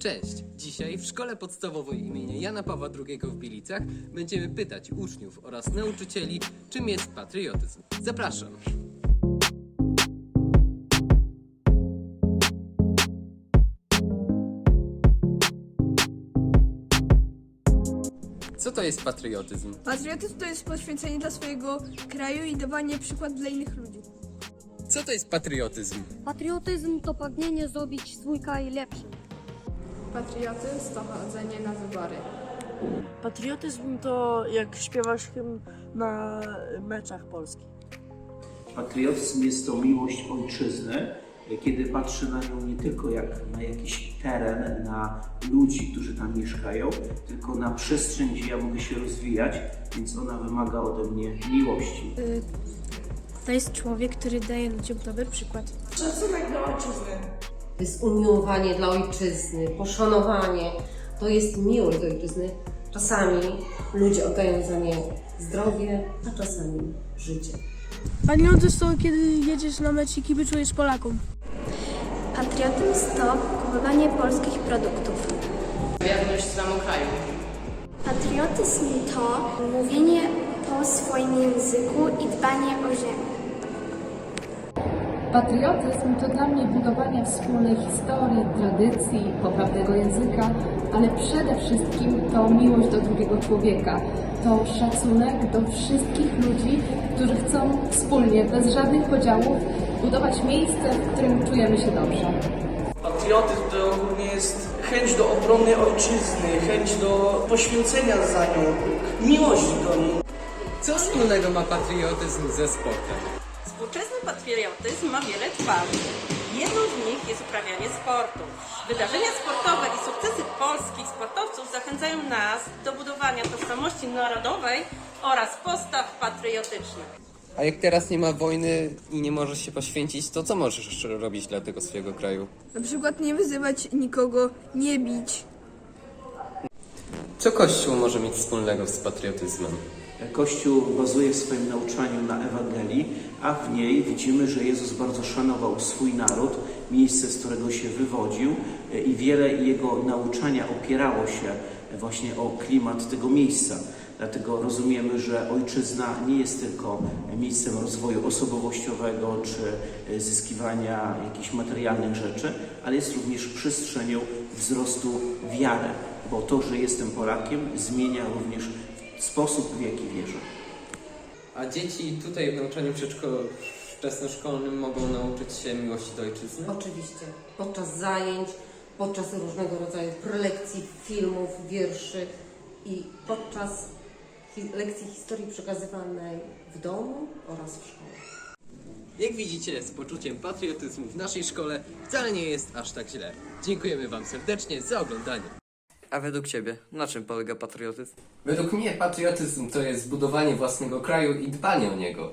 Cześć! Dzisiaj w Szkole Podstawowej imienia Jana Pawła II w Bielicach będziemy pytać uczniów oraz nauczycieli, czym jest patriotyzm. Zapraszam! Co to jest patriotyzm? Patriotyzm to jest poświęcenie dla swojego kraju i dawanie przykład dla innych ludzi. Co to jest patriotyzm? Patriotyzm to pragnienie zrobić swój kraj lepszym. Patriotyzm to chodzenie na wybory. Patriotyzm to jak śpiewasz hymn na meczach Polski. Patriotyzm jest to miłość ojczyzny, kiedy patrzę na nią nie tylko jak na jakiś teren, na ludzi, którzy tam mieszkają, tylko na przestrzeń, gdzie ja mogę się rozwijać, więc ona wymaga ode mnie miłości. To jest człowiek, który daje ludziom dobry przykład. To jest umiłowanie dla ojczyzny, poszanowanie, to jest miłość do ojczyzny. Czasami ludzie oddają za nie zdrowie, a czasami życie. Patriotyzm to kiedy jedziesz na mecz i kibicujesz Polakom. Patriotyzm to kupowanie polskich produktów. Wierność swemu kraju. Patriotyzm to mówienie po swoim języku i dbanie o ziemię. Patriotyzm to dla mnie budowanie wspólnej historii, tradycji, poprawnego języka, ale przede wszystkim to miłość do drugiego człowieka. To szacunek do wszystkich ludzi, którzy chcą wspólnie, bez żadnych podziałów, budować miejsce, w którym czujemy się dobrze. Patriotyzm to ogólnie jest chęć do obrony ojczyzny, chęć do poświęcenia za nią, miłość do niej. Co wspólnego ma patriotyzm ze sportem? Współczesny patriotyzm ma wiele twarzy. Jedną z nich jest uprawianie sportu. Wydarzenia sportowe i sukcesy polskich sportowców zachęcają nas do budowania tożsamości narodowej oraz postaw patriotycznych. A jak teraz nie ma wojny i nie możesz się poświęcić, to co możesz robić dla tego swojego kraju? Na przykład nie wyzywać nikogo, nie bić. Co Kościół może mieć wspólnego z patriotyzmem? Kościół bazuje w swoim nauczaniu na Ewangelii, a w niej widzimy, że Jezus bardzo szanował swój naród, miejsce, z którego się wywodził i wiele jego nauczania opierało się właśnie o klimat tego miejsca. Dlatego rozumiemy, że ojczyzna nie jest tylko miejscem rozwoju osobowościowego czy zyskiwania jakichś materialnych rzeczy, ale jest również przestrzenią wzrostu wiary, bo to, że jestem Polakiem, zmienia również sposób, w jaki wierzę. A dzieci tutaj w nauczaniu wczesnoszkolnym mogą nauczyć się miłości do ojczyzny? Oczywiście podczas zajęć, podczas różnego rodzaju prelekcji, filmów, wierszy i podczas hi- lekcji historii przekazywanej w domu oraz w szkole. Jak widzicie, z poczuciem patriotyzmu w naszej szkole wcale nie jest aż tak źle. Dziękujemy Wam serdecznie za oglądanie. A według Ciebie, na czym polega patriotyzm? Według mnie patriotyzm to jest budowanie własnego kraju i dbanie o niego.